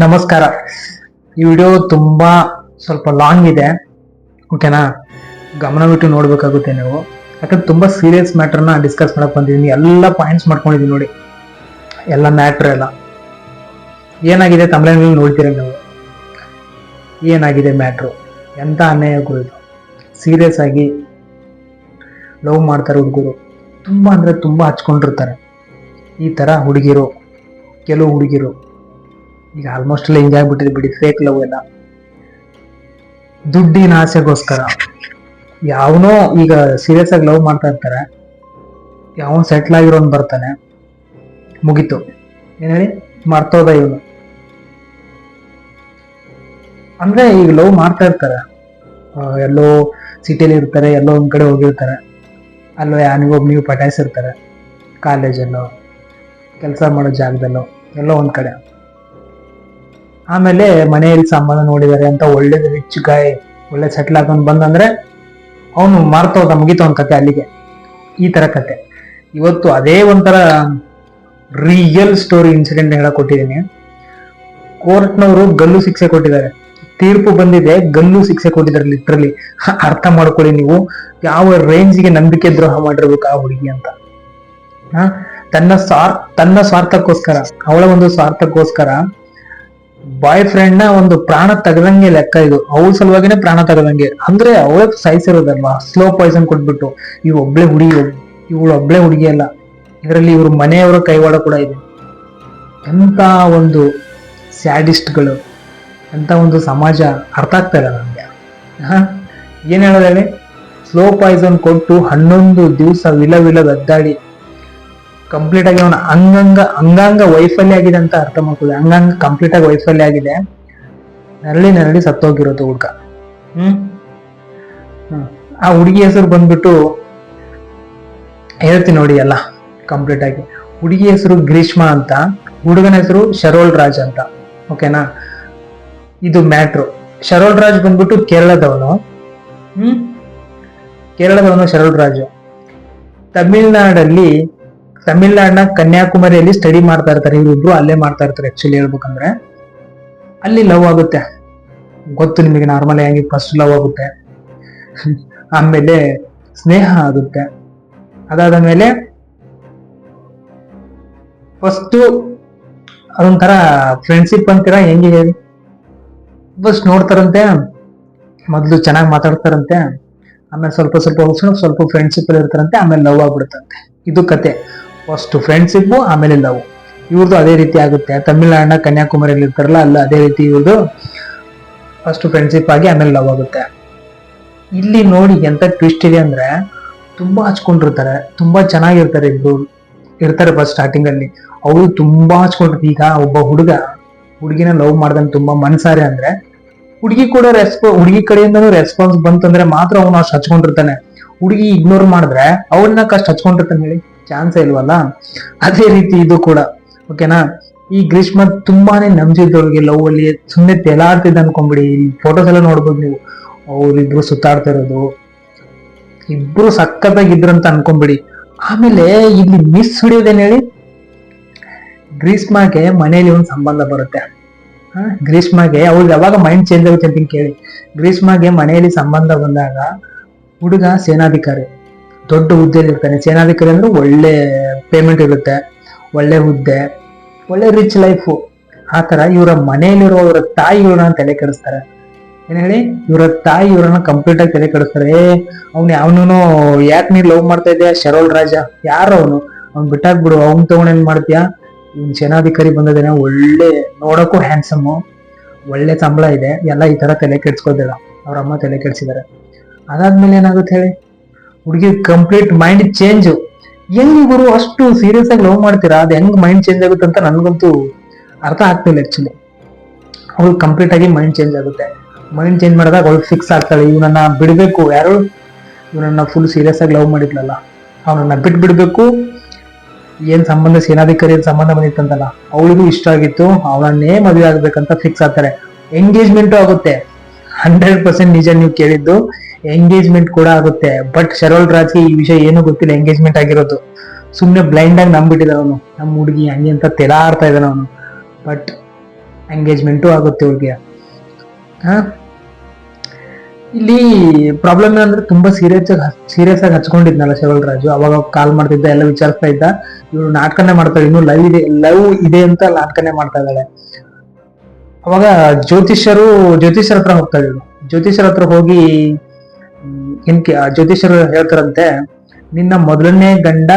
ನಮಸ್ಕಾರ. ಈ ವಿಡಿಯೋ ತುಂಬಾ ಸ್ವಲ್ಪ ಲಾಂಗ್ ಇದೆ. ಓಕೆನಾ ಗಮನವಿಟ್ಟು ನೋಡ್ಬೇಕಾಗುತ್ತೆ ನೀವು. ಯಾಕಂದ್ರೆ ತುಂಬಾ ಸೀರಿಯಸ್ ಮ್ಯಾಟರ್ನ ಡಿಸ್ಕಸ್ ಮಾಡಕ್ ಬಂದಿದ್ದೀನಿ. ಎಲ್ಲ ಪಾಯಿಂಟ್ಸ್ ಮಾಡ್ಕೊಂಡಿದ್ದೀನಿ ನೋಡಿ. ಎಲ್ಲ ಮ್ಯಾಟ್ರ್ ಎಲ್ಲ. ಏನಾಗಿದೆ ತಮಿಳಿನಲ್ಲಿ ನೋಡ್ತೀರ ನೀವು? ಏನಾಗಿದೆ ಮ್ಯಾಟ್ರು ಎಂಥ ಅನ್ಯಾಯ ಇದು? ಸೀರಿಯಸ್ ಆಗಿ ಲವ್ ಮಾಡ್ತಾರೆ ಹುಡುಗರು ತುಂಬ ಅಂದರೆ ತುಂಬಾ ಹಚ್ಕೊಂಡಿರ್ತಾರೆ. ಈ ತರ ಹುಡುಗಿರು, ಕೆಲವು ಹುಡುಗಿರು. ಈಗ ಆಲ್ಮೋಸ್ಟ್ ಎಲ್ಲ ಹಿಂಗೆ ಆಗ್ಬಿಟ್ಟಿದೆ ಬಿಡಿ ಫೇಕ್ ಲವ್ ಎಲ್ಲ. ದುಡ್ಡಿನ ಆಸೆಗೋಸ್ಕರ. ಯಾವನೋ ಈಗ ಸೀರಿಯಸ್ ಆಗಿ ಲವ್ ಮಾಡ್ತಾ ಇರ್ತಾರೆ. ಯಾವನ್ ಸೆಟ್ಲ್ ಆಗಿರೋನ್ ಬರ್ತಾನೆ. ಮುಗೀತು. ಏನ್ ಹೇಳಿ? ಮರ್ತೋದ ಇವನು. ಅಂದ್ರೆ ಈಗ ಲವ್ ಮಾಡ್ತಾ ಇರ್ತಾರೆ. ಎಲ್ಲೋ ಸಿಟಿಲಿ ಇರ್ತಾರೆ, ಎಲ್ಲೋ ಒಂದ್ ಕಡೆ ಹೋಗಿರ್ತಾರೆ. ಅಲ್ಲೋ ಯಾನಿಗೊಬ್ಬ ನೀವು ಪಟಾಯಿಸಿರ್ತಾರೆ. ಕಾಲೇಜಲ್ಲೋ ಕೆಲಸ ಮಾಡೋ ಜಾಗದಲ್ಲೋ, ಎಲ್ಲೋ ಒಂದ್ ಕಡೆ. ಆಮೇಲೆ ಮನೆಯಲ್ಲಿ ಸಂಬಂಧ ನೋಡಿದ್ದಾರೆ ಅಂತ ಒಳ್ಳೆ ರಿಚ್ ಗಾಯ್ ಒಳ್ಳೆ ಸೆಟ್ಲ್ ಹಾಕೊಂಡು ಬಂದಂದ್ರೆ ಅವನು ಮಾರ್ತೋದ ಮುಗೀತು ಅವನ ಕತೆ ಅಲ್ಲಿಗೆ. ಈ ತರ ಕತೆ. ಇವತ್ತು ಅದೇ ಒಂಥರ ರಿಯಲ್ ಸ್ಟೋರಿ ಇನ್ಸಿಡೆಂಟ್ ಹೇಳಕ್ ಕೊಟ್ಟಿದ್ದೀನಿ. ಕೋರ್ಟ್ನವರು ಗಲ್ಲು ಶಿಕ್ಷೆ ಕೊಟ್ಟಿದ್ದಾರೆ. ತೀರ್ಪು ಬಂದಿದೆ, ಗಲ್ಲು ಶಿಕ್ಷೆ ಕೊಟ್ಟಿದ್ದಾರೆ ಲಿಟ್ರಲಿ ಅರ್ಥ ಮಾಡ್ಕೊಳ್ಳಿ ನೀವು. ಯಾವ ರೇಂಜ್ಗೆ ನಂಬಿಕೆ ದ್ರೋಹ ಮಾಡಿರ್ಬೇಕು ಆ ಹುಡುಗಿ ಅಂತ? ತನ್ನ ಸ್ವಾರ್ ತನ್ನ ಸ್ವಾರ್ಥಕ್ಕೋಸ್ಕರ, ಅವಳ ಒಂದು ಸ್ವಾರ್ಥಕ್ಕೋಸ್ಕರ ಬಾಯ್ ಫ್ರೆಂಡ್ನ ಒಂದು ಪ್ರಾಣ ತಗದಂಗೆ ಲೆಕ್ಕ ಇದು. ಅವ್ರ ಸಲುವಾಗಿನೇ ಪ್ರಾಣ ತಗದಂಗೆ. ಅಂದ್ರೆ ಅವಳೇ ಸಾಯಿಸಿರೋದಲ್ವಾ ಸ್ಲೋ ಪಾಯ್ಸನ್ ಕೊಟ್ಬಿಟ್ಟು. ಇವ್ ಒಬ್ಳೆ ಹುಡುಗಿ ಇವಳು ಒಬ್ಳೆ ಹುಡುಗಿ ಅಲ್ಲ. ಇದರಲ್ಲಿ ಇವ್ರ ಮನೆಯವರ ಕೈವಾಡ ಕೂಡ ಇದೆ. ಎಂತ ಒಂದು ಸ್ಯಾಡಿಸ್ಟ್ಗಳು. ಎಂತ ಒಂದು ಸಮಾಜ ಅರ್ಥ ಆಗ್ತಾ ಇಲ್ಲ ನಮ್ಗೆ ಹ? ಏನ್ ಹೇಳೋದು ಹೇಳಿ? ಸ್ಲೋ ಪಾಯ್ಸನ್ ಕೊಟ್ಟು ಹನ್ನೊಂದು ದಿವಸ ವಿಲ ವಿಲ ಕಂಪ್ಲೀಟ್ ಆಗಿ ಅವನ ಅಂಗಾಂಗ ಅಂಗಾಂಗ ವೈಫಲ್ಯ ಆಗಿದೆ ಅಂತ ಅರ್ಥ ಮಾಡ್ಕೊಳ್ಳಿ ಅಂಗಾಂಗ ಕಂಪ್ಲೀಟ್ ಆಗಿ ವೈಫಲ್ಯ ಆಗಿದೆ. ನರಳಿ ನರಳಿ ಸತ್ತೋಗಿರೋದು ಹುಡ್ಗ. ಹ್ಮ್. ಆ ಹುಡುಗಿ ಹೆಸರು ಬಂದ್ಬಿಟ್ಟು ಹೇಳ್ತೀನಿ ನೋಡಿ ಎಲ್ಲ ಕಂಪ್ಲೀಟ್ ಆಗಿ. ಹುಡುಗಿ ಹೆಸರು ಗ್ರೀಷ್ಮಾ ಅಂತ ಹುಡುಗನ ಹೆಸರು ಶರೋಲ್ ರಾಜ್ ಅಂತ. ಓಕೆನಾ ಇದು ಮ್ಯಾಟ್ರು. ಶರೋಲ್ ರಾಜ್ ಬಂದ್ಬಿಟ್ಟು ಕೇರಳದವನು. ಹ್ಮ್. ಕೇರಳದವನು ಶರೋಲ್ ರಾಜು. ತಮಿಳ್ನಾಡಲ್ಲಿ ತಮಿಳ್ನಾಡಿನ ಕನ್ಯಾಕುಮಾರಿಯಲ್ಲಿ ಸ್ಟಡಿ ಮಾಡ್ತಾ ಇರ್ತಾರೆ. ಇವರಿಬ್ರು ಅಲ್ಲೇ ಮಾಡ್ತಾ ಇರ್ತಾರೆ ಆಕ್ಚುಲಿ ಹೇಳ್ಬೇಕಂದ್ರೆ. ಅಲ್ಲಿ ಲವ್ ಆಗುತ್ತೆ. ಗೊತ್ತು ನಿಮಗೆ ನಾರ್ಮಲ್ ಆಗಿ ಫಸ್ಟ್ ಲವ್ ಆಗುತ್ತೆ. ಆಮೇಲೆ ಸ್ನೇಹ ಆಗುತ್ತೆ. ಅದಾದ ಮೇಲೆ ಫಸ್ಟ್ ಅದೊಂಥರ ಫ್ರೆಂಡ್ಶಿಪ್ ಅಂತೀರಾ? ಹೆಂಗೆ ಹೇಳಿ? ಫಸ್ಟ್ ನೋಡ್ತಾರಂತೆ, ಮೊದ್ಲು ಚೆನ್ನಾಗಿ ಮಾತಾಡ್ತಾರಂತೆ. ಆಮೇಲೆ ಸ್ವಲ್ಪ ಸ್ವಲ್ಪ ಹೋಗ್ಸ್ಕೊಂಡು ಸ್ವಲ್ಪ ಫ್ರೆಂಡ್ಶಿಪ್ ಅಲ್ಲಿ ಇರ್ತಾರಂತೆ, ಆಮೇಲೆ ಲವ್ ಆಗ್ಬಿಡುತ್ತಂತೆ. ಇದು ಕತೆ. ಫಸ್ಟ್ ಫ್ರೆಂಡ್ಶಿಪ್ಪು ಆಮೇಲೆ ಲವ್ ಇವ್ರದ್ದು ಅದೇ ರೀತಿ ಆಗುತ್ತೆ. ತಮಿಳ್ನಾಡಿನ ಕನ್ಯಾಕುಮಾರಿಯಲ್ಲಿ ಇರ್ತಾರಲ್ಲ, ಅಲ್ಲ ಅದೇ ರೀತಿ ಇವ್ರದ್ದು ಫಸ್ಟ್ ಫ್ರೆಂಡ್ಶಿಪ್ ಆಗಿ ಆಮೇಲೆ ಲವ್ ಆಗುತ್ತೆ. ಇಲ್ಲಿ ನೋಡಿ ಎಂತ ಟ್ವಿಸ್ಟ್ ಇದೆ ಅಂದ್ರೆ, ತುಂಬಾ ಹಚ್ಕೊಂಡಿರ್ತಾರೆ, ತುಂಬಾ ಚೆನ್ನಾಗಿರ್ತಾರೆ ಇಬ್ರು. ಇರ್ತಾರೆ ಫಸ್ಟ್ ಸ್ಟಾರ್ಟಿಂಗ್ ಅಲ್ಲಿ. ಅವಳು ತುಂಬಾ ಹಚ್ಕೊಂಡಿರ್ತಾರೆ ಈಗ ಒಬ್ಬ ಹುಡುಗ, ಹುಡುಗಿನ ಲವ್ ಮಾಡ್ದಂಗೆ ತುಂಬಾ ಮನ್ಸಾರೆ ಅಂದ್ರೆ, ಹುಡುಗಿ ಕೂಡ ರೆಸ್ಪಾ ಹುಡುಗಿ ಕಡೆಯಿಂದನೂ ರೆಸ್ಪಾನ್ಸ್ ಬಂತಂದ್ರೆ ಮಾತ್ರ ಅವನು ಅಷ್ಟು ಹಚ್ಕೊಂಡಿರ್ತಾನೆ. ಹುಡುಗಿ ಇಗ್ನೋರ್ ಮಾಡಿದ್ರೆ ಅವನ್ನ ಕಷ್ಟ ಹಚ್ಕೊಂಡಿರ್ತಾನೆ ಹೇಳಿ. ಚಾನ್ಸೇ ಇಲ್ವಲ್ಲ? ಅದೇ ರೀತಿ ಇದು ಕೂಡ ಓಕೆನಾ ಈ ಗ್ರೀಷ್ಮ ತುಂಬಾನೇ ನಂಬಿದ್ದವಳಿಗೆ ಲವ್ ಅಲ್ಲಿ ಸುಮ್ಮನೆ ತೆಲಾಡ್ತಿದ್ದ ಅನ್ಕೊಂಬಿಡಿ ಫೋಟೋಸ್ ಎಲ್ಲ ನೋಡ್ಬೋದು ನೀವು. ಅವ್ರಿಬ್ರು ಸುತ್ತಾಡ್ತಾ ಇರೋದು ಇಬ್ರು ಅಂತ ಅನ್ಕೊಂಬಿಡಿ. ಆಮೇಲೆ ಇಲ್ಲಿ ಮಿಸ್ ಹಿಡಿಯೋದೇನ್ ಹೇಳಿ? ಗ್ರೀಷ್ಮಾಗೆ ಮನೇಲಿ ಒಂದು ಸಂಬಂಧ ಬರುತ್ತೆ? ಗ್ರೀಷ್ಮಾಗೆ ಅವ್ರಿಗೆ ಯಾವಾಗ ಮೈಂಡ್ ಚೇಂಜ್ ಆಗುತ್ತೆ ಅಂತ ಕೇಳಿ. ಗ್ರೀಷ್ಮಾಗೆ ಮನೆಯಲ್ಲಿ ಸಂಬಂಧ ಬಂದಾಗ ಹುಡುಗ ಸೇನಾಧಿಕಾರಿ. ದೊಡ್ಡ ಹುದ್ದೆಯಲ್ಲಿ ಇರ್ತಾನೆ. ಸೇನಾಧಿಕಾರಿ ಅಂದ್ರೆ ಒಳ್ಳೆ ಪೇಮೆಂಟ್ ಇರುತ್ತೆ, ಒಳ್ಳೆ ಹುದ್ದೆ, ಒಳ್ಳೆ ರಿಚ್ ಲೈಫು ಆ ಥರ ಇವರ ಮನೆಯಲ್ಲಿರೋ ಇವರ ತಾಯಿ ಇವ್ರನ್ನ ತಲೆ ಕೆಡಿಸ್ತಾರೆ. ಏನು ಹೇಳಿ? ಇವರ ತಾಯಿ ಇವರನ್ನ ಕಂಪ್ಲೀಟ್ ಆಗಿ ತಲೆ ಕೆಡಿಸ್ತಾರೆ. ಏ, ಅವ್ನು ಯಾವನು ಯಾಕೆ ನೀನು ಲವ್ ಮಾಡ್ತಾ ಇದೆಯಾ? ಶರೋಲ್ ರಾಜ. ಯಾರು ಅವನು? ಅವ್ನ್ ಬಿಟ್ಟಾಕ್ಬಿಡು ಅವ್ನ್ ತಗೊಂಡ್ ಏನ್ ಮಾಡ್ತೀಯಾ? ಇವ್ನು ಸೇನಾಧಿಕಾರಿ ಬಂದಿದ್ದೇನೆ. ಒಳ್ಳೆ, ನೋಡೋಕ್ಕೂ ಹ್ಯಾಂಡ್ಸಮ್ಮು ಒಳ್ಳೆ ಸಂಬಳ ಇದೆ. ಎಲ್ಲ ಈ ತರ ತಲೆ ಕೆಡ್ಸ್ಕೋದಿಲ್ಲ ಅವ್ರ ಅಮ್ಮ ತಲೆ ಕೆಡ್ಸಿದ್ದಾರೆ. ಅದಾದ್ಮೇಲೆ ಏನಾಗುತ್ತೆ ಹೇಳಿ? ಹುಡುಗಿ ಕಂಪ್ಲೀಟ್ ಮೈಂಡ್ ಚೇಂಜ್ ಹೆಂಗ್ ಇವರು ಅಷ್ಟು ಸೀರಿಯಸ್ ಆಗಿ ಲವ್ ಮಾಡ್ತೀರಾ? ಅದು ಹೆಂಗ್ ಮೈಂಡ್ ಚೇಂಜ್ ಆಗುತ್ತೆ ಅಂತ ನನ್ಗಂತೂ ಅರ್ಥ ಆಗ್ತಿಲ್ಲ ಆಕ್ಚುಲಿ ಅವಳು ಕಂಪ್ಲೀಟ್ ಆಗಿ ಮೈಂಡ್ ಚೇಂಜ್ ಆಗುತ್ತೆ. ಮೈಂಡ್ ಚೇಂಜ್ ಮಾಡಿದಾಗ ಅವಳು ಫಿಕ್ಸ್ ಆಗ್ತಾಳೆ. ಇವನನ್ನ ಬಿಡಬೇಕು. ಯಾರು? ಇವನನ್ನ ಫುಲ್ ಸೀರಿಯಸ್ ಆಗಿ ಲವ್ ಮಾಡಿದ್ಲಲ್ಲ. ಅವನನ್ನ ಬಿಟ್ ಬಿಡ್ಬೇಕು ಏನ್ ಸಂಬಂಧ? ಸೇನಾಧಿಕಾರಿ ಸಂಬಂಧ ಬಂದಿತ್ತಂತಲ್ಲ ಅವಳಿಗೂ ಇಷ್ಟ ಆಗಿತ್ತು. ಅವಳನ್ನೇ ಮದುವೆ ಆಗ್ಬೇಕಂತ ಫಿಕ್ಸ್ ಆಗ್ತಾರೆ. ಎಂಗೇಜ್ಮೆಂಟು ಆಗುತ್ತೆ. ಹಂಡ್ರೆಡ್ ಪರ್ಸೆಂಟ್ ನಿಜ ನೀವು ಕೇಳಿದ್ದು. ಎಂಗೇಜ್ಮೆಂಟ್ ಕೂಡ ಆಗುತ್ತೆ. ಬಟ್ ಶರೋಲ್ ರಾಜ್ಗೆ ಈ ವಿಷಯ ಏನು ಗೊತ್ತಿಲ್ಲ. ಎಂಗೇಜ್ಮೆಂಟ್ ಆಗಿರೋದು. ಸುಮ್ನೆ ಬ್ಲೈಂಡ್ ಆಗಿ ನಂಬಿಟ್ಟಿದ ಅವನು. ನಮ್ಮ ಹುಡುಗಿ ಹಂಗೆ ಅಂತ ತೆಲಾಡ್ತಾ ಇದ್ದಾನೆ ಅವನು. ಬಟ್ ಎಂಗೇಜ್ಮೆಂಟು ಆಗುತ್ತೆ ಅವ್ರಿಗೆ ಇಲ್ಲಿ ಪ್ರಾಬ್ಲಮ್ ಏನಂದ್ರೆ ತುಂಬಾ ಸೀರಿಯಸ್ ಆಗಿ ಸೀರಿಯಸ್ ಆಗಿ ಹಚ್ಕೊಂಡಿದ್ನಲ್ಲ ಶರೋಲ್ ರಾಜು ಅವಾಗ ಕಾಲ್ ಮಾಡ್ತಿದ್ದ, ಎಲ್ಲ ವಿಚಾರಿಸ್ತಾ ಇದ್ದ. ಇವಳು ನಾಟಕನೇ ಮಾಡ್ತಾಳೆ. ಇನ್ನು ಲವ್ ಇದೆ ಲವ್ ಇದೆ ಅಂತ ನಾಟಕನೇ ಮಾಡ್ತಾ ಇದ್ದಾಳೆ. ಅವಾಗ ಜ್ಯೋತಿಷ್ಯರು, ಜ್ಯೋತಿಷ್ಯರ ಹತ್ರ ಹೋಗ್ತಾ ಇದ್ರು. ಜ್ಯೋತಿಷ್ಯರ ಹತ್ರ ಹೋಗಿ ಹ್ಮ್, ಕೆ ಆ ಜ್ಯೋತಿಷ್ಯರು ಹೇಳ್ತಾರಂತೆ ನಿನ್ನ ಮೊದಲನೇ ಗಂಡ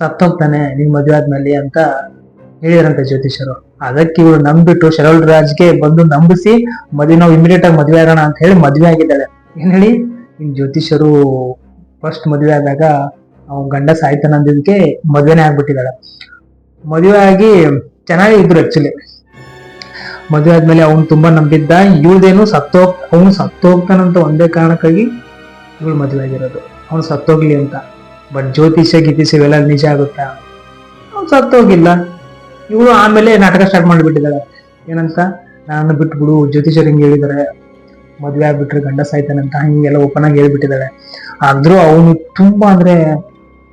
ಸತ್ತೋಗ್ತಾನೆ ನಿನ್ ಮದುವೆ ಆದ್ಮೇಲೆ ಅಂತ ಹೇಳಿದ್ರಂತೆ ಜ್ಯೋತಿಷರು ಅದಕ್ಕೆ ಇವಳು ನಂಬಿಟ್ಟು ಶರವಲ್ ರಾಜ್ಗೆ ಬಂದು ನಂಬಿಸಿ ಮದುವೆ ನಾವು ಇಮಿಡಿಯೇಟ್ ಆಗಿ ಮದುವೆ ಆಗೋಣ ಅಂತ ಹೇಳಿ ಮದುವೆ ಆಗಿದ್ದಾಳೆ. ಏನ್ ಹೇಳಿ? ನಿನ್ ಜ್ಯೋತಿಷರು ಫಸ್ಟ್ ಮದುವೆ ಆದಾಗ ಅವ್ನ ಗಂಡ ಸಾಯ್ತಾನ ಅಂದಿದ್ದಕ್ಕೆ ಮದುವೆನೇ ಆಗ್ಬಿಟ್ಟಿದ್ದಾಳೆ. ಮದುವೆ ಆಗಿ ಚೆನ್ನಾಗಿ ಇದ್ರು ಆಕ್ಚುಲಿ ಮದುವೆ ಆದ್ಮೇಲೆ ಅವ್ನು ತುಂಬಾ ನಂಬಿದ್ದ ಇವಳ್ದೇನು ಸತ್ತೋಗ್ ಅವ್ನು ಸತ್ತೋಗ್ತಾನಂತ ಒಂದೇ ಕಾರಣಕ್ಕಾಗಿ ಇವಳು ಮದುವೆ ಆಗಿರೋದು. ಅವನು ಸತ್ತೋಗ್ಲಿ ಅಂತ. ಬಟ್ ಜ್ಯೋತಿಷ್ಯ, ಗೀತಿಷ್ಯ ಇವೆಲ್ಲ ನಿಜ ಆಗುತ್ತಾ? ಅವ್ನು ಸತ್ತೋಗಿಲ್ಲ. ಇವಳು ಆಮೇಲೆ ನಾಟಕ ಸ್ಟಾರ್ಟ್ ಮಾಡಿಬಿಟ್ಟಿದ್ದಾಳೆ. ಏನಂತ? ನಾನು ಬಿಟ್ಬಿಡು, ಜ್ಯೋತಿಷ್ಯರು ಹಿಂಗೆ ಹೇಳಿದ್ದಾರೆ ಮದುವೆ ಆಗ್ಬಿಟ್ರೆ ಗಂಡ ಸಾಯ್ತಾನಂತ ಹಿಂಗೆಲ್ಲ ಓಪನ್ ಆಗಿ ಹೇಳ್ಬಿಟ್ಟಿದ್ದಾಳೆ. ಆದ್ರೂ ಅವನು ತುಂಬಾ ಅಂದ್ರೆ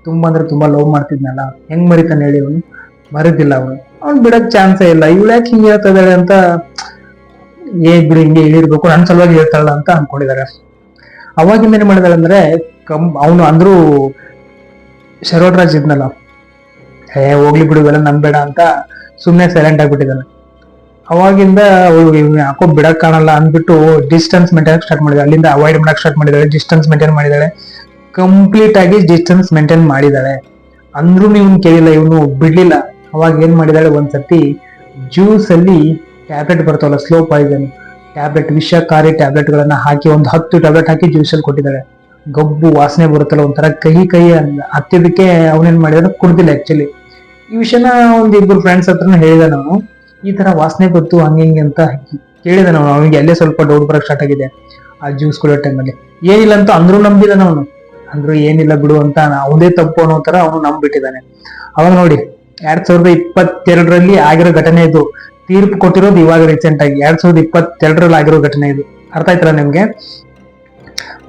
ತುಂಬಾ ಅಂದ್ರೆ ತುಂಬಾ ಲವ್ ಮಾಡ್ತಿದ್ನಲ್ಲ. ಹೆಂಗ್ ಮರಿತಾನೆ ಹೇಳಿ ಅವನು? ಮರಿದಿಲ್ಲ ಅವನು. ಅವ್ನು ಬಿಡಕ್ ಚಾನ್ಸೇ ಇಲ್ಲ. ಇವಳು ಯಾಕೆ ಹಿಂಗೆ ಹೇಳ್ತಾ ಇದ್ದಾಳೆ ಅಂತ, ಏ ಬಿಡಿ, ಹಿಂಗೆ ಹೇಳಿರ್ಬೇಕು. ನನ್ನ ಸಲುವಾಗಿ ಹೇಳ್ತಾಳ ಅಂತ ಅನ್ಕೊಂಡಿದ್ದಾರೆ ಅವಾಗಿಂದ ಏನು ಮಾಡಿದಾಳಂದ್ರೆ ಕಮ್ ಅವನು ಅಂದ್ರೂ ಶರೋಡ್ರಾಜ್ ಇದ್ನಲ್ಲ. ಹೇ, ಹೋಗ್ಲಿ ಬಿಡು, ಇವೆಲ್ಲ ನಂಬೇಡ ಅಂತ ಸುಮ್ಮನೆ ಸೈಲೆಂಟ್ ಆಗಿಬಿಟ್ಟಿದ್ದಾನೆ. ಅವಾಗಿಂದ ಅವಳು ಯಾಕೋ ಬಿಡಕ್ ಕಾಣಲ್ಲ ಅಂದ್ಬಿಟ್ಟು ಡಿಸ್ಟೆನ್ಸ್ ಮೇಂಟೈನ್ ಸ್ಟಾರ್ಟ್ ಮಾಡಿದಾಳೆ. ಅಲ್ಲಿಂದ ಅವಾಯ್ಡ್ ಮಾಡಕ್ ಸ್ಟಾರ್ಟ್ ಮಾಡಿದಾಳೆ ಡಿಸ್ಟೆನ್ಸ್ ಮೇಂಟೈನ್ ಮಾಡಿದಾಳೆ. ಕಂಪ್ಲೀಟ್ ಆಗಿ ಡಿಸ್ಟೆನ್ಸ್ ಮೇಂಟೈನ್ ಮಾಡಿದಾಳೆ. ಅಂದ್ರೂ ಇವನು ಕೇಳಿಲ್ಲ, ಇವನು ಬಿಡ್ಲಿಲ್ಲ. ಅವಾಗ ಏನ್ ಮಾಡಿದಾಳೆ ಒಂದ್ಸತಿ ಜ್ಯೂಸ್ ಅಲ್ಲಿ ಟ್ಯಾಬ್ಲೆಟ್ ಬರ್ತಾವಲ್ಲ ಸ್ಲೋ ಪಾಯ್ಸನ್ ಟ್ಯಾಬ್ಲೆಟ್, ವಿಷಕಾರಿ ಟ್ಯಾಬ್ಲೆಟ್ ಗಳನ್ನ ಹಾಕಿ ಒಂದು ಹತ್ತು ಟ್ಯಾಬ್ಲೆಟ್ ಹಾಕಿ ಜ್ಯೂಸಲ್ಲಿ ಅಲ್ಲಿ ಕೊಟ್ಟಿದ್ದಾಳೆ ಗಬ್ಬು, ವಾಸನೆ ಬರುತ್ತಲ್ಲ ಒಂಥರ ಕಹಿ ಕಹಿ ಹತ್ತಿದಕ್ಕೆ ಅವನೇನ್ ಮಾಡಿದ್ರು ಕುಡ್ದಿಲ್ಲ ಆಕ್ಚುಲಿ ಈ ವಿಷಯನ ಒಂದ್ ಇಬ್ರು ಫ್ರೆಂಡ್ಸ್ ಹತ್ರನೇ ಹೇಳಿದ ನಾನು. ಈ ತರ ವಾಸನೆ ಗೊತ್ತು, ಹಂಗೆ ಹಿಂಗೆ ಅಂತ ಕೇಳಿದ ನಾನು. ಅವನಿಗೆ ಅಲ್ಲೇ ಸ್ವಲ್ಪ ಡೌಟ್ ಬರಕ್ ಸ್ಟಾರ್ಟ್ ಆಗಿದೆ. ಆ ಜ್ಯೂಸ್ ಕುಡಿಯೋ ಟೈಮಲ್ಲಿ ಏನಿಲ್ಲ ಅಂತ ಅಂದ್ರೂ ನಂಬಿದಾನ ಅವನು ಅಂದ್ರು ಏನಿಲ್ಲ ಬಿಡು ಅಂತ ಅವನೇ ತಪ್ಪು ಅನ್ನೋ ತರ ಅವನು ನಂಬಿಟ್ಟಿದ್ದಾನೆ ಅವಾಗ ನೋಡಿ, ಎರಡ್ ಸಾವಿರದ ಇಪ್ಪತ್ತೆರಡರಲ್ಲಿ ಆಗಿರೋ ಘಟನೆ ಇದು. ತೀರ್ಪು ಕೊಟ್ಟಿರೋದು ಇವಾಗ ರೀಸೆಂಟ್ ಆಗಿ. ಎರಡ್ ಸಾವಿರದ ಇಪ್ಪತ್ತೆರಡರಲ್ಲಿ ಆಗಿರೋ ಘಟನೆ ಇದು. ಅರ್ಥ ಆಯ್ತಲ್ಲ ನಿಮ್ಗೆ?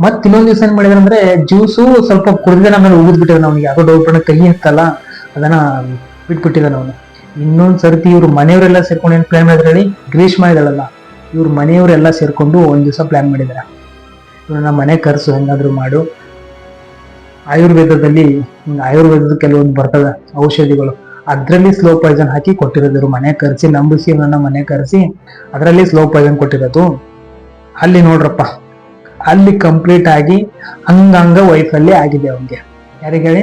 ಮತ್ ಇನ್ನೊಂದು ದಿವಸ ಏನ್ ಮಾಡಿದ್ರೆ ಅಂದ್ರೆ ಜ್ಯೂಸು ಸ್ವಲ್ಪ ಕುಡಿದ್ರೆ ಮೇಲೆ ಉಗಿದ್ ಬಿಟ್ಟಿದ್ರು ಅವ್ನಿಗೆ. ಯಾರೋ ಡೌಟ್ ಕೈ ಇತ್ತಲ್ಲ ಅದನ್ನ ಬಿಟ್ಬಿಟ್ಟಿದ್ದಾನೆ ಅವನು. ಇನ್ನೊಂದ್ ಸರ್ತಿ ಇವ್ರು ಮನೆಯವರೆಲ್ಲ ಸೇರ್ಕೊಂಡು ಏನ್ ಪ್ಲಾನ್ ಮಾಡಿದ್ರೆ ಹೇಳಿ? ಗ್ರೀಷ್ಮ ಇದ್ದಾಳಲ್ಲ, ಇವ್ರ ಮನೆಯವರೆಲ್ಲ ಸೇರ್ಕೊಂಡು ಒಂದ್ ದಿವಸ ಪ್ಲಾನ್ ಮಾಡಿದಾರೆ. ಇವ್ರನ್ನ ಮನೆ ಕರ್ಸು, ಹೆಂಗಾದ್ರು ಮಾಡು. ಆಯುರ್ವೇದದಲ್ಲಿ, ಆಯುರ್ವೇದದ ಕೆಲವೊಂದು ಬರ್ತದ ಔಷಧಿಗಳು. ಅದ್ರಲ್ಲಿ ಸ್ಲೋ ಪಾಯ್ಸನ್ ಹಾಕಿ ಕೊಟ್ಟಿರೋದು ಇವರು. ಮನೆ ಕರೆಸಿ, ನಂಬಿಸಿ ಇವನನ್ನ ಮನೆ ಕರೆಸಿ, ಅದರಲ್ಲಿ ಸ್ಲೋ ಪಾಯ್ಸನ್ ಕೊಟ್ಟಿರೋದು. ಅಲ್ಲಿ ನೋಡ್ರಪ್ಪ, ಅಲ್ಲಿ ಕಂಪ್ಲೀಟ್ ಆಗಿ ಅಂಗಾಂಗ ವೈಫಲ್ಯ ಆಗಿದೆ ಅವನಿಗೆ. ಯಾರಿಗೆ ಹೇಳಿ?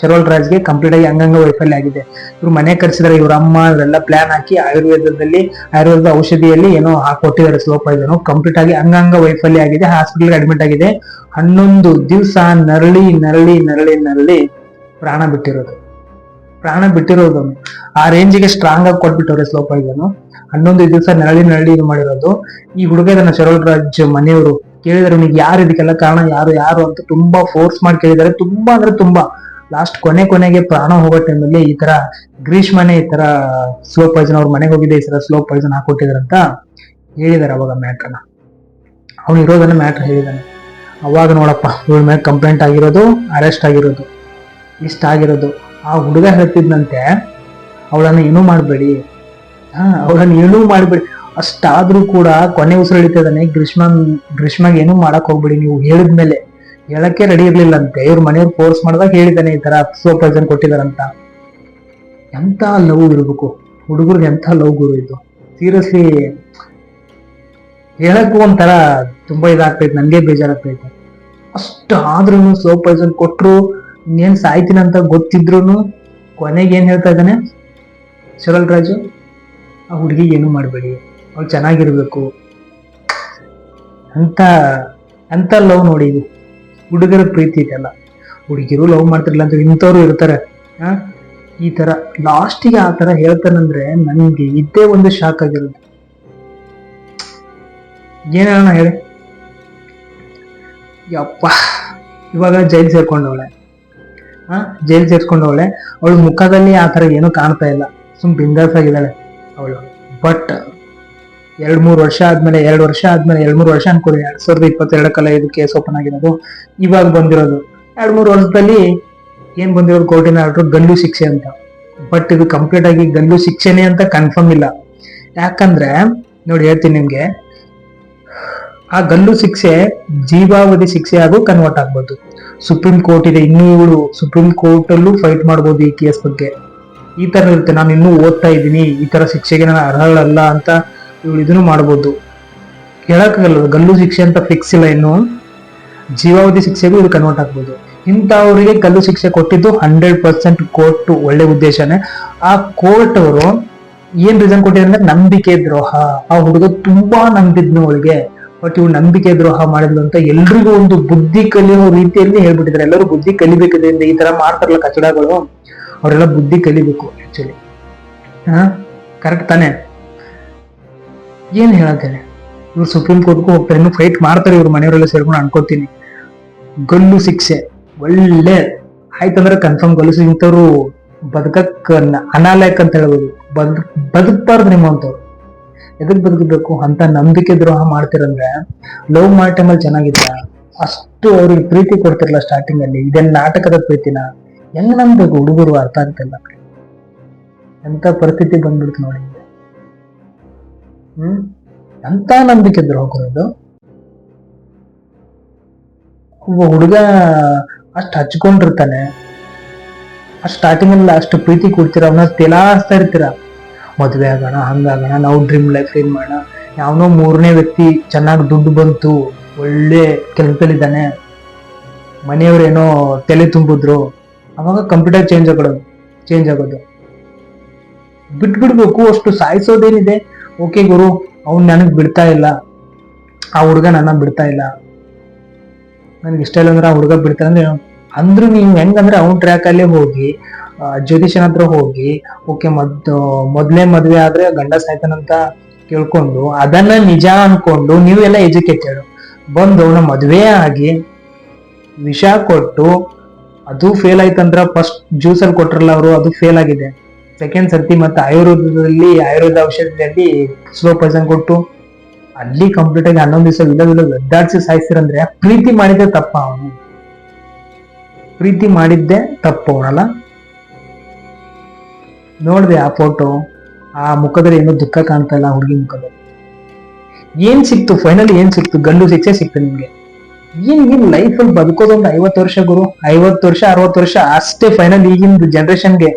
ಶರೋಲ್ ರಾಜ್ಗೆ ಕಂಪ್ಲೀಟ್ ಆಗಿ ಅಂಗಾಂಗ ವೈಫಲ್ಯ ಆಗಿದೆ. ಇವ್ರು ಮನೆ ಕರೆಸಿದ್ರೆ, ಇವ್ರ ಅಮ್ಮ, ಇವರೆಲ್ಲ ಪ್ಲಾನ್ ಹಾಕಿ ಆಯುರ್ವೇದದಲ್ಲಿ ಆಯುರ್ವೇದ ಔಷಧಿಯಲ್ಲಿ ಏನೋ ಹಾಕೊಟ್ಟಿದ್ದಾರೆ ಸ್ಲೋ ಪಾಯ್ಸನ್ ಕಂಪ್ಲೀಟ್ ಆಗಿ ಅಂಗಾಂಗ ವೈಫಲ್ಯ ಆಗಿದೆ ಹಾಸ್ಪಿಟಲ್ಗೆ ಅಡ್ಮಿಟ್ ಆಗಿದೆ. ಹನ್ನೊಂದು ದಿವಸ ನರಳಿ ನರಳಿ ನರಳಿ ನರಳಿ ಪ್ರಾಣ ಬಿಟ್ಟಿರೋದು. ಪ್ರಾಣ ಬಿಟ್ಟಿರೋದು. ಆ ರೇಂಜಿಗೆ ಸ್ಟ್ರಾಂಗ್ ಆಗಿ ಕೊಟ್ಬಿಟ್ಟವ್ರೆ ಸ್ಲೋ ಪಾಯ್ಸನ್ ಹನ್ನೊಂದು ದಿವಸ ನರಳಿ ನರಳಿ ಇದು ಮಾಡಿರೋದು. ಈ ಹುಡುಗ ಇದನ್ನ ಶರೋಲ್ ರಾಜ್ ಮನೆಯವರು ಕೇಳಿದಾರೆ, ನೀವು ಯಾರು ಇದಕ್ಕೆಲ್ಲ ಕಾರಣ? ಯಾರು ಯಾರು? ಅಂತ ತುಂಬಾ ಫೋರ್ಸ್ ಮಾಡಿ ಕೇಳಿದಾರೆ ತುಂಬಾ ಅಂದ್ರೆ ತುಂಬಾ. ಲಾಸ್ಟ್ ಕೊನೆ ಕೊನೆಗೆ ಪ್ರಾಣ ಹೋಗೋ ಟೈಮಲ್ಲಿ ಈ ತರ ಗ್ರೀಷ್ಮನೆ ಈ ತರ ಸ್ಲೋ ಪಾಯ್ಸನ್ ಅವ್ರ ಮನೆಗೆ ಹೋಗಿದ್ದೆ ಈ ತರ ಸ್ಲೋ ಪಾಯ್ಸನ್ ಹಾಕೊಟ್ಟಿದಾರಂತ ಹೇಳಿದಾರೆ ಅವಾಗ ಮ್ಯಾಟ್ರನ್ನ ಅವ್ನು ಇರೋದನ್ನ ಮ್ಯಾಟ್ರ್ ಹೇಳಿದಾನೆ. ಅವಾಗ ನೋಡಪ್ಪ, ಇವಳ ಮೇಲೆ ಕಂಪ್ಲೇಂಟ್ ಆಗಿರೋದು ಅರೆಸ್ಟ್ ಆಗಿರೋದು, ಇಷ್ಟ ಆಗಿರೋದು. ಆ ಹುಡುಗ ಹೇಳ್ತಿದ್ನಂತೆ, ಅವಳನ್ನ ಏನೂ ಮಾಡಬೇಡಿ. ಹಾ ಅವಳನ್ನ ಏನೂ ಮಾಡಬೇಡಿ. ಅಷ್ಟಾದ್ರೂ ಕೂಡ ಕೊನೆ ಉಸಿರು ಹಿಡಿತಿದ್ದಾನೆ. ಗ್ರೀಷ್ಮ, ಗ್ರೀಷ್ಮಾಗ ಏನೂ ಮಾಡಕ್ ಹೋಗ್ಬೇಡಿ. ನೀವು ಹೇಳಿದ್ಮೇಲೆ ಹೇಳಕ್ಕೆ ರೆಡಿ ಇರ್ಲಿಲ್ಲ ಅಂತೆ ಇವ್ರ ಮನೆಯವ್ರು ಫೋರ್ಸ್ ಮಾಡಿದಾಗ ಹೇಳಿದ್ದಾನೆ ಈ ತರ ಸೋಪರ್ಜನ್ ಕೊಟ್ಟಿದಾರಂತ ಎಂತ ಲವ್ ಇರ್ಬೇಕು? ಹುಡುಗರಿಗೆ ಎಂತ ಲವ್ ಗುರು ಇದು? ಸೀರಿಯಸ್ಲಿ ಹೇಳಕ್ಕೂ ಒಂಥರ ತುಂಬಾ ಇದಾಗ್ತೈತೆ ನನ್ಗೆ ಬೇಜಾರಾಗ್ತೈತೆ ಅಷ್ಟು ಆದ್ರೂ ಸೋಪ್ ಪಾಯ್ಸನ್ ಕೊಟ್ರು ಇನ್ನೇನ್ ಸಾಯ್ತೀನಿ ಅಂತ ಗೊತ್ತಿದ್ರು ಕೊನೆಗೆ ಏನ್ ಹೇಳ್ತಾ ಇದ್ದಾನೆ? ಶರಲ್ ರಾಜು ಆ ಹುಡುಗಿ ಏನು ಮಾಡಬೇಡಿ. ಅವ್ಳು ಚೆನ್ನಾಗಿರ್ಬೇಕು. ಅಂತ ಅಂತ ಲವ್ ನೋಡಿ ಹುಡುಗರ ಪ್ರೀತಿ ಇದೆಲ್ಲ. ಹುಡುಗಿರು ಲವ್ ಮಾಡ್ತಿರ್ಲಿಲ್ಲ ಅಂತ ಇಂಥವ್ರು ಇರ್ತಾರೆ. ಆ? ಈ ತರ ಲಾಸ್ಟಿಗೆ ಆ ತರ ಹೇಳ್ತಾನಂದ್ರೆ ನನ್ಗೆ ಇದ್ದೇ ಒಂದು ಶಾಕ್ ಆಗಿರೋದು ಏನೋಣ ಹೇಳಿ? ಯಪ್ಪ, ಇವಾಗ ಜೈಲ್ ಸೇರ್ಕೊಂಡವಳೆ. ಜೈಲ್ ಸೇರ್ಸ್ಕೊಂಡವಳೆ ಅವಳ. ಮುಖದಲ್ಲಿ ಆ ಥರ ಏನೂ ಕಾಣ್ತಾ ಇಲ್ಲ. ಸುಮ್ ಬಿಂದಾಸ್ ಆಗಿದ್ದಾಳೆ ಅವಳು. ಬಟ್ ಎರಡ್ ಮೂರು ವರ್ಷ ಆದ್ಮೇಲೆ, ಎರಡು ವರ್ಷ ಆದ್ಮೇಲೆ, ಎರಡು ಮೂರು ವರ್ಷ ಅನ್ಕೊಳ್ಳಿ. ಎರಡ್ ಸಾವಿರದ ಇಪ್ಪತ್ತೆರಡಕ್ಕೆಲ್ಲ ಇದು ಕೇಸ್ ಓಪನ್ ಆಗಿರೋದು. ಇವಾಗ ಬಂದಿರೋದು. ಎರಡ್ ಮೂರು ವರ್ಷದಲ್ಲಿ ಏನ್ ಬಂದಿರೋದು ಕೋರ್ಟಿನ ಆರ್ಡರ್? ಗಲ್ಲು ಶಿಕ್ಷೆ ಅಂತ. ಬಟ್ ಇದು ಕಂಪ್ಲೀಟ್ ಆಗಿ ಗಲ್ಲು ಶಿಕ್ಷೆನೇ ಅಂತ ಕನ್ಫರ್ಮ್ ಇಲ್ಲ. ಯಾಕಂದ್ರೆ, ನೋಡಿ ಹೇಳ್ತೀನಿ ನಿಮ್ಗೆ. ಆ ಗಲ್ಲು ಶಿಕ್ಷೆ ಜೀವಾವಧಿ ಶಿಕ್ಷೆ ಆಗು ಕನ್ವರ್ಟ್ ಆಗ್ಬೋದು. ಸುಪ್ರೀಂ ಕೋರ್ಟ್ ಇದೆ, ಇನ್ನೂ ಇವಳು ಸುಪ್ರೀಂ ಕೋರ್ಟ್ ಅಲ್ಲೂ ಫೈಟ್ ಮಾಡ್ಬೋದು ಈ ಕೇಸ್ ಬಗ್ಗೆ. ಈ ತರ ಇರುತ್ತೆ, ನಾನು ಇನ್ನೂ ಓದ್ತಾ ಇದ್ದೀನಿ, ಈ ತರ ಶಿಕ್ಷೆಗೆ ನಾನು ಅರ್ಹಗಳಲ್ಲ ಅಂತ ಇವಳು ಇದನ್ನು ಮಾಡ್ಬೋದು. ಹೇಳಕ್ಕಾಗಲ್ಲ ಗಲ್ಲು ಶಿಕ್ಷೆ ಅಂತ ಫಿಕ್ಸ್ ಇಲ್ಲ ಇನ್ನು. ಜೀವಾವಧಿ ಶಿಕ್ಷೆಗೂ ಇದು ಕನ್ವರ್ಟ್ ಆಗ್ಬೋದು. ಇಂಥವರಿಗೆ ಗಲ್ಲು ಶಿಕ್ಷೆ ಕೊಟ್ಟಿದ್ದು ಹಂಡ್ರೆಡ್ ಪರ್ಸೆಂಟ್ ಕೋರ್ಟ್ ಒಳ್ಳೆ ಉದ್ದೇಶನೇ. ಆ ಕೋರ್ಟ್ ಅವರು ಏನ್ ರೀಸನ್ ಕೊಟ್ಟಿದ್ದಾರೆ ಅಂದ್ರೆ ನಂಬಿಕೆ ದ್ರೋಹ. ಆ ಹುಡುಗ ತುಂಬಾ ನಂಬಿದ್ನು ಅವಳಿಗೆ. ಬಟ್ ಇವ್ರು ನಂಬಿಕೆ ದ್ರೋಹ ಮಾಡಿದ್ಲು ಅಂತ ಎಲ್ರಿಗೂ ಒಂದು ಬುದ್ಧಿ ಕಲಿಯೋ ರೀತಿಯಲ್ಲಿ ಹೇಳ್ಬಿಟ್ಟಿದ್ದಾರೆ. ಎಲ್ಲರೂ ಬುದ್ಧಿ ಕಲಿಬೇಕಿದೆ ಈ ತರ ಮಾಡ್ತಾರಲ್ಲ ಕಚಡಗಳು. ಅವರೆಲ್ಲ ಬುದ್ಧಿ ಕಲಿಬೇಕು ಆಕ್ಚುಲಿ ಹಾ? ಕರೆಕ್ಟ್ ತಾನೆ? ಏನ್ ಹೇಳತ್ತೇನೆ ಇವ್ರು ಸುಪ್ರೀಂ ಕೋರ್ಟ್ಗೂ ಹೋಗ್ತಾರೆ, ಇನ್ನು ಫೈಟ್ ಮಾಡ್ತಾರೆ ಇವ್ರು ಮನೆಯವರೆಲ್ಲ ಸೇರ್ಕೊಂಡು ಅನ್ಕೋತೀನಿ. ಗಲ್ಲು ಶಿಕ್ಷೆ. ಒಳ್ಳೆ. ಆಯ್ತಂದ್ರೆ ಕನ್ಫರ್ಮ್ ಗಲ್ಲು ಇಂಥವ್ರು ಬದುಕಕ್ ಅನಾಲಯಕ್ ಅಂತ ಹೇಳ್ಬೋದು. ಬದ್, ಬದುಕ್ಬಾರ್ದು ನಿಮ್ಮಂತವ್ರು ಎದಕ್ ಬದುಕಬೇಕು ಅಂತ ನಂಬಿಕೆ ದ್ರೋಹ ಮಾಡ್ತಿರಂದ್ರೆ ಲವ್ ಮಾಡೋ ಟೈಮಲ್ಲಿ ಚೆನ್ನಾಗಿತ್ತ ಅಷ್ಟು ಅವ್ರಿಗೆ ಪ್ರೀತಿ ಕೊಡ್ತಿರಲ್ಲ ಸ್ಟಾರ್ಟಿಂಗ್ ಅಲ್ಲಿ. ಇದೇನ್ ನಾಟಕದ ಪ್ರೀತಿನ ಹೆಂಗ್ ನಂಬಬೇಕು ಹುಡುಗರು ಅರ್ಥ ಆಗ್ತಿಲ್ಲ ಎಂತ ಪರಿಸ್ಥಿತಿ ಬಂದ್ಬಿಡ್ತು ನೋಡಿ. ಹ್ಮ್? ಎಂತ ನಂಬಿಕೆ ದ್ರೋಹ ಕೊಡೋದು? ಒಬ್ಬ ಹುಡುಗ ಅಷ್ಟ್ ಹಚ್ಕೊಂಡಿರ್ತಾನೆ. ಅಷ್ಟ್ ಸ್ಟಾರ್ಟಿಂಗ್ ಅಲ್ಲಿ ಅಷ್ಟು ಪ್ರೀತಿ ಕೊಡ್ತೀರ? ಅವನ ತಿಲಾಸ್ತಾ ಇರ್ತೀರ? ಮದ್ವೆ ಆಗೋಣ ಹಂಗಾಗೋಣ ನಾವು ಡ್ರೀಮ್ ಲೈಫ್ ಏನ್ ಮಾಡೋಣ. ಯಾವನೋ ಮೂರನೇ ವ್ಯಕ್ತಿ ಚೆನ್ನಾಗಿ ದುಡ್ಡು ಬಂತು, ಒಳ್ಳೆ ಕೆಲಸದಲ್ಲಿದ್ದಾನೆ ಮನೆಯವ್ರೇನೋ ತಲೆ ತುಂಬಿದ್ರು, ಅವಾಗ ಕಂಪ್ಯೂಟರ್ ಚೇಂಜ್ ಆಗೋದು ಚೇಂಜ್ ಆಗೋದು. ಬಿಟ್ಬಿಡ್ಬೇಕು, ಅಷ್ಟು ಸಾಯಿಸೋದೇನಿದೆ. ಓಕೆ ಗುರು, ಅವ್ನು ನನಗೆ ಬಿಡ್ತಾ ಇಲ್ಲ, ಆ ಹುಡುಗ ನನ್ನ ಬಿಡ್ತಾ ಇಲ್ಲ. ನನಗೆ ಇಷ್ಟ ಇಲ್ಲ ಅಂದ್ರೆ ಆ ಹುಡುಗ ಬಿಡ್ತಾ ಅಂದ್ರೆ, ಅಂದ್ರೂ ನೀವು ಹೆಂಗಂದ್ರೆ ಅವ್ನ ಟ್ರ್ಯಾಕಲ್ಲೇ ಹೋಗಿ ಜ್ಯೋತಿಷನ್ ಹತ್ರ ಹೋಗಿ, ಓಕೆ ಮದ್ ಮೊದಲೇ ಮದ್ವೆ ಆದ್ರೆ ಗಂಡ ಸಾಯ್ತಾನಂತ ಕೇಳ್ಕೊಂಡು ಅದನ್ನ ನಿಜ ಅನ್ಕೊಂಡು ನೀವೆಲ್ಲ ಎಜುಕೇಟೆಡ್. ಬಂದು ಅವನ ಮದ್ವೆ ಆಗಿ ವಿಷ ಕೊಟ್ಟು, ಅದು ಫೇಲ್ ಆಯ್ತಂದ್ರ ಫಸ್ಟ್ ಜ್ಯೂಸ್ ಅಲ್ಲಿ ಕೊಟ್ರಲ್ಲ ಅವರು, ಅದು ಫೇಲ್ ಆಗಿದೆ. ಸೆಕೆಂಡ್ ಸರ್ತಿ ಮತ್ತೆ ಆಯುರ್ವೇದದಲ್ಲಿ, ಆಯುರ್ವೇದ ಔಷಧಿಯಲ್ಲಿ ಸ್ಲೋ ಪಾಯ್ಸನ್ ಕೊಟ್ಟು, ಅಲ್ಲಿ ಕಂಪ್ಲೀಟ್ ಆಗಿ ಹನ್ನೊಂದು ದಿವಸ ವಿಧ ವಿಧ ಒದ್ದಾಡ್ಸಿ ಸಾಯಿಸ್ತಿರಂದ್ರೆ, ಪ್ರೀತಿ ಮಾಡಿದ್ದೆ ತಪ್ಪ ಅವನು. ಪ್ರೀತಿ ಮಾಡಿದ್ದೆ ತಪ್ಪು ಅವನಲ್ಲ. ನೋಡ್ದೆ ಆ ಫೋಟೋ ಆ ಮುಖದಲ್ಲಿ ಏನೋ ದುಃಖ ಕಾಣ್ತಾ ಇಲ್ಲ ಹುಡುಗಿ ಮುಖದಲ್ಲಿ. ಏನ್ ಸಿಕ್ತು? ಫೈನಲಿ ಏನ್ ಸಿಕ್ತು? ಗಂಡು ಶಿಕ್ಷೆ ಸಿಕ್ತು ನಿಮ್ಗೆ. ಏನ್ ಏನ್ ಲೈಫ್ ಅಲ್ಲಿ ಬದುಕೋದೊಂದು ಐವತ್ತು ವರ್ಷ ಗುರು? ಐವತ್ತು ವರ್ಷ, ಅರವತ್ತು ವರ್ಷ, ಅಷ್ಟೇ ಫೈನಲ್ ಈಗಿನ ಜನರೇಷನ್ಗೆ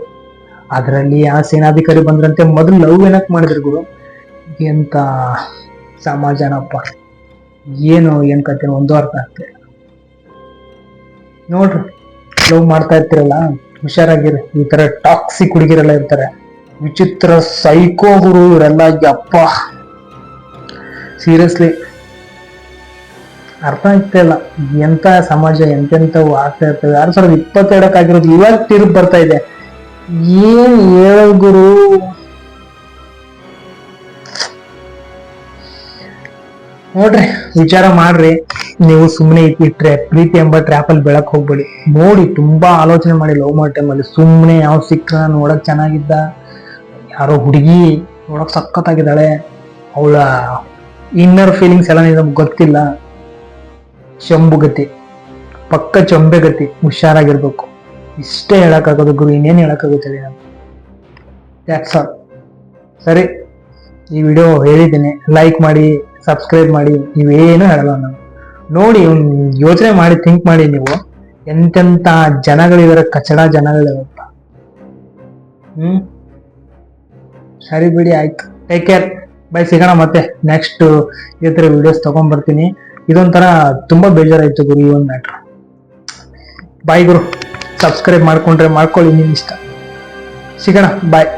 ಅದರಲ್ಲಿ ಆ ಸೇನಾಧಿಕಾರಿ ಬಂದ್ರಂತೆ, ಮೊದಲು ಲವ್ ಏನಕ್ ಮಾಡಿದ್ರು ಗುರು? ಎಂತ ಸಮಾಜನಪ್ಪ ಏನು, ಏನ್ ಕತೆ? ಒಂದು ಅರ್ಥ ಆಗ್ತಿಲ್ಲ. ನೋಡ್ರಿ ಲವ್ ಮಾಡ್ತಾ ಇರ್ತಿರಲ್ಲ? ಹುಷಾರಾಗಿರಿ. ಈ ತರ ಟಾಕ್ಸಿಕ್ ಹುಡುಗಿರೆಲ್ಲ ಇರ್ತಾರೆ. ವಿಚಿತ್ರ ಸೈಕೋ ಗುರು ಇವರೆಲ್ಲ, ಯಪ್ಪ. ಸೀರಿಯಸ್ಲಿ ಅರ್ಥ ಆಗ್ತಾ ಇಲ್ಲ. ಎಂತ ಸಮಾಜ, ಎಂತೆಂಥವು ಆಗ್ತಾ ಇರ್ತವೆ ಎರಡ್ ಸಾವಿರದ ಇಪ್ಪತ್ತೆರಡಕ್ಕಾಗಿರೋದು ಇವಾಗ ತಿರುಗಿ ಬರ್ತಾ ಇದೆ. ಏನ್ ಹೇಳೋ ಗುರು? ನೋಡ್ರಿ, ವಿಚಾರ ಮಾಡ್ರಿ. ನೀವು ಸುಮ್ಮನೆ ಇಟ್ರೆ ಪ್ರೀತಿ ಎಂಬ ಟ್ರ್ಯಾಪ್ ಅಲ್ಲಿ ಬೆಳಕ್ ಹೋಗ್ಬೇಡಿ. ನೋಡಿ, ತುಂಬಾ ಆಲೋಚನೆ ಮಾಡಿ ಲವ್ ಮಾಡೋ ಟೈಮಲ್ಲಿ ಸುಮ್ಮನೆ ಯಾವ ಸಿಕ್ಕ ನೋಡಕ್ ಚೆನ್ನಾಗಿದ್ದ, ಯಾರೋ ಹುಡುಗಿ ನೋಡಕ್ ಸಖತ್ತಾಗಿದ್ದಾಳೆ, ಅವಳ ಇನ್ನರ್ ಫೀಲಿಂಗ್ಸ್ ಎಲ್ಲ ನಿಮ್ಗೆ ಗೊತ್ತಿಲ್ಲ. ಚಂಬುಗತಿ ಪಕ್ಕ ಚಂಬೆಗತಿ ಹುಷಾರಾಗಿರ್ಬೇಕು. ಇಷ್ಟೇ ಹೇಳಕ್ಕಾಗೋದು ಗುರು, ಇನ್ನೇನು ಹೇಳಕ್ಕಾಗುತ್ತೆ ನಾನು. ದ್ಯಾಟ್ಸ್ ಸರಿ, ಈ ವಿಡಿಯೋ ಹೇಳಿದ್ದೀನಿ. ಲೈಕ್ ಮಾಡಿ. ಸಬ್ಸ್ಕ್ರೈಬ್ ಮಾಡಿ, ನೀವೇನು ಹೇಳಲ್ಲ ನಾವು ನೋಡಿ ಯೋಚನೆ ಮಾಡಿ ಥಿಂಕ್ ಮಾಡಿ ನೀವು. ಎಂತೆಂತ ಜನಗಳಿದಾರೆ, ಕಚಡ ಜನಗಳಿರಪ್ಪ ಹ್ಮ್? ಸರಿ ಬಿಡಿ, ಆಯ್ತು. ಟೇಕ್ ಕೇರ್ ಬೈ ಸಿಗೋಣ ಮತ್ತೆ. ನೆಕ್ಸ್ಟ್ ಇದೇ ಥರ ವಿಡಿಯೋಸ್ ತಗೊಂಡ್ಬರ್ತೀನಿ. ಇದೊಂಥರ ತುಂಬಾ ಬೇಜಾರಾಯ್ತು ಗುರು, ಈ ಒಂದು ಮ್ಯಾಟ್ರ್ ಬಾಯ್ ಗುರು. ಸಬ್ಸ್ಕ್ರೈಬ್ ಮಾಡ್ಕೊಂಡ್ರೆ ಮಾಡ್ಕೊಳ್ಳಿ ನಿಮ್ ಇಷ್ಟ. ಸಿಗೋಣ ಬಾಯ್